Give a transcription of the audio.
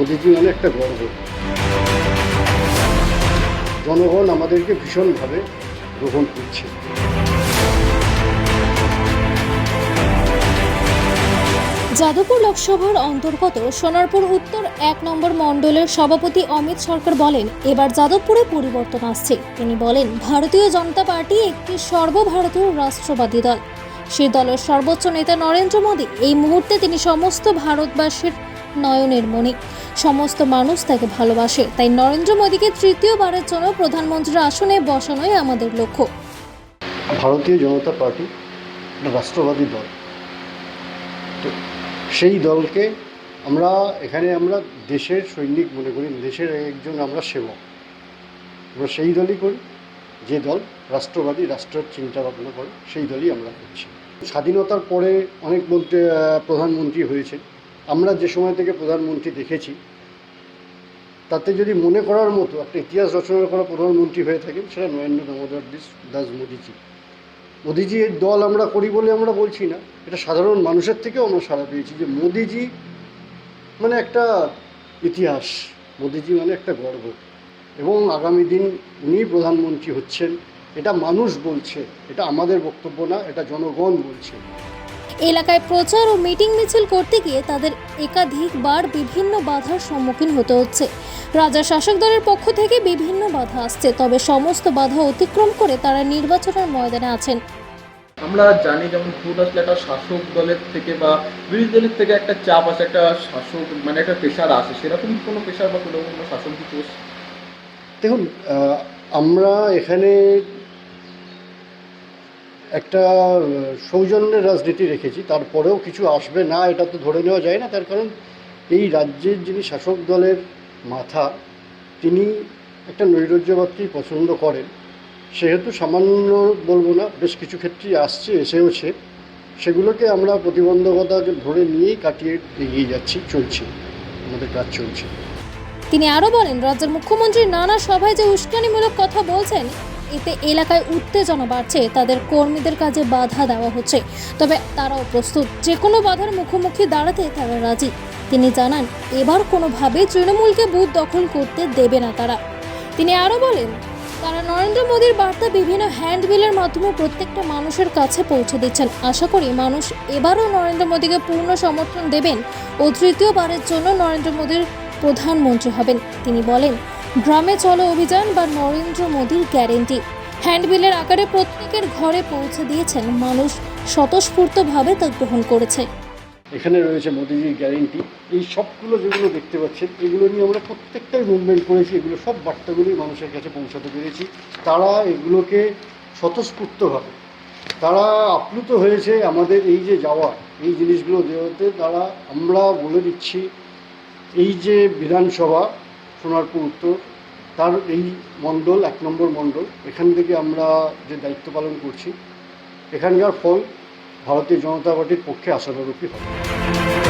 মোদিজি মানে একটা গর্ব। জনগণ আমাদেরকে ভীষণভাবে গ্রহণ করছে। যাদবপুর লোকসভার অন্তর্গত সোনারপুর উত্তর এক নম্বর মণ্ডলের সভাপতি অমিত সরকার বলেন, এবার যাদবপুরে পরিবর্তন আসছে। তিনি বলেন, ভারতীয় জনতা পার্টি একটি সর্বভারতীয় রাষ্ট্রবাদী দল। সে দলের সর্বোচ্চ নেতা নরেন্দ্র মোদী এই মুহূর্তে তিনি সমস্ত ভারতবাসীর নয়নের মণি। সমস্ত মানুষ তাকে ভালোবাসে। তাই নরেন্দ্র মোদীকে তৃতীয়বারের জন্য প্রধানমন্ত্রীর আসনে বসানোই আমাদের লক্ষ্য। ভারতীয় জনতা পার্টি রাষ্ট্রবাদী দল। তো সেই দলকে আমরা, এখানে আমরা দেশের সৈনিক মনে করি, দেশের একজন আমরা সেবক। আমরা সেই দলই করি, যে দল রাষ্ট্রবাদী, রাষ্ট্রের চিন্তা ভাবনা করে, সেই দলই আমরা করছি। স্বাধীনতার পরে অনেক মন্ত্রী প্রধানমন্ত্রী হয়েছে আমরা যে সময় থেকে প্রধানমন্ত্রী দেখেছি তাতে যদি মনে করার মতো একটা ইতিহাস রচনা করা প্রধানমন্ত্রী হয়ে থাকেন, সেটা নরেন্দ্র দামোদর দাস- মোদিজি। এর দল আমরা করি বলে আমরা বলছি না। এটা সাধারণ মানুষের থেকেও আমরা সাড়া পেয়েছি যে মোদিজি মানে একটা ইতিহাস, মোদিজি মানে একটা গর্ব। এবং আগামী দিন উনি প্রধানমন্ত্রী হচ্ছেন। এটা মানুষ বলছে, এটা আমাদের বক্তব্য না, এটা জনগণ বলছে। এলাকায় প্রচার ও মিটিং মিছিল করতে গিয়ে তাদের একাধিকবার বিভিন্ন বাধার সম্মুখীন হতে হচ্ছে। রাজা শাসক দলের পক্ষ থেকে বিভিন্ন বাধা আসছে তবে সমস্ত বাধা অতিক্রম করে তারা নির্বাচনের ময়দানে আছেন। আমরা জানি যেমন ভোট আসলে একটা শাসক দলের থেকে বা বিরোধী দলের থেকে একটা চাপ আসে একটা শাসক মানে একটা প্রেশার আসে। সেরকম কোনো প্রেশার বা কোনো কোনো শাসক কিছু দেখুন আমরা এখানে একটা সৌজন্যের রাজনীতি রেখেছি, তারপরেও কিছু আসবে না, এটা তো ধরে নেওয়া যায় না, তার কারণ এই রাজ্যের যিনি শাসক দলের মাথা, তিনি একটা নৈরাজ্যবাদকেই পছন্দ করেন। সেহেতু সামান্য বলব না, বেশ কিছু ক্ষেত্রেই আসছে, এসেওছে। সেগুলোকে আমরা প্রতিবন্ধকতাকে ধরে নিয়েই কাটিয়ে এগিয়ে যাচ্ছি, চলছে, আমাদের কাজ চলছে। তিনি আরও বলেন, রাজ্যের মুখ্যমন্ত্রী নানা সভায় যে উস্কানিমূলক কথা বলছেন এতে এলাকায় উত্তেজনা বাড়ছে, তাদের কর্মীদের কাজে বাধা দেওয়া হচ্ছে। তবে তারাও প্রস্তুত। যে কোনো বাধার মুখোমুখি দাঁড়াতে তারা রাজি। তিনি জানান, এবার কোনোভাবেই তৃণমূলকে বুথ দখল করতে দেবে না তারা। তিনি আরও বলেন, তারা নরেন্দ্র মোদীর বার্তা বিভিন্ন হ্যান্ডবিলের মাধ্যমে প্রত্যেকটা মানুষের কাছে পৌঁছে দিচ্ছেন। আশা করি মানুষ এবারও নরেন্দ্র মোদীকে পূর্ণ সমর্থন দেবেন ও তৃতীয়বারের জন্য নরেন্দ্র মোদীর প্রধানমন্ত্রী হবেন। তিনি বলেন গ্রামে চলো অভিযান বা নরেন্দ্র মোদীর গ্যারেন্টি। হ্যান্ডবিলের আকারে প্রত্যেকের ঘরে পৌঁছে দিয়েছেন মানুষ। স্বতঃস্ফূর্তভাবে তা গ্রহণ করেছে। এখানে রয়েছে মোদিজির গ্যারেন্টি। এই সবগুলো যেগুলো দেখতে পাচ্ছেন, এগুলো নিয়ে আমরা প্রত্যেকটাই মুভমেন্ট করেছি। এগুলো সব বার্তাগুলোই মানুষের কাছে পৌঁছাতে পেরেছি। তারা এগুলোকে স্বতঃস্ফূর্তভাবে, তারা আপ্লুত হয়েছে আমাদের এই যে যাওয়া, এই জিনিসগুলো দেওয়াতে তারা আমরা বলে দিচ্ছি, এই যে বিধানসভা সোনারপুর উত্তর, তার এই মণ্ডল, এক নম্বর মণ্ডল, এখান থেকে আমরা যে দায়িত্ব পালন করছি, এখানকার ফল ভারতীয় জনতা পার্টির পক্ষে আশানুরূপী হবে।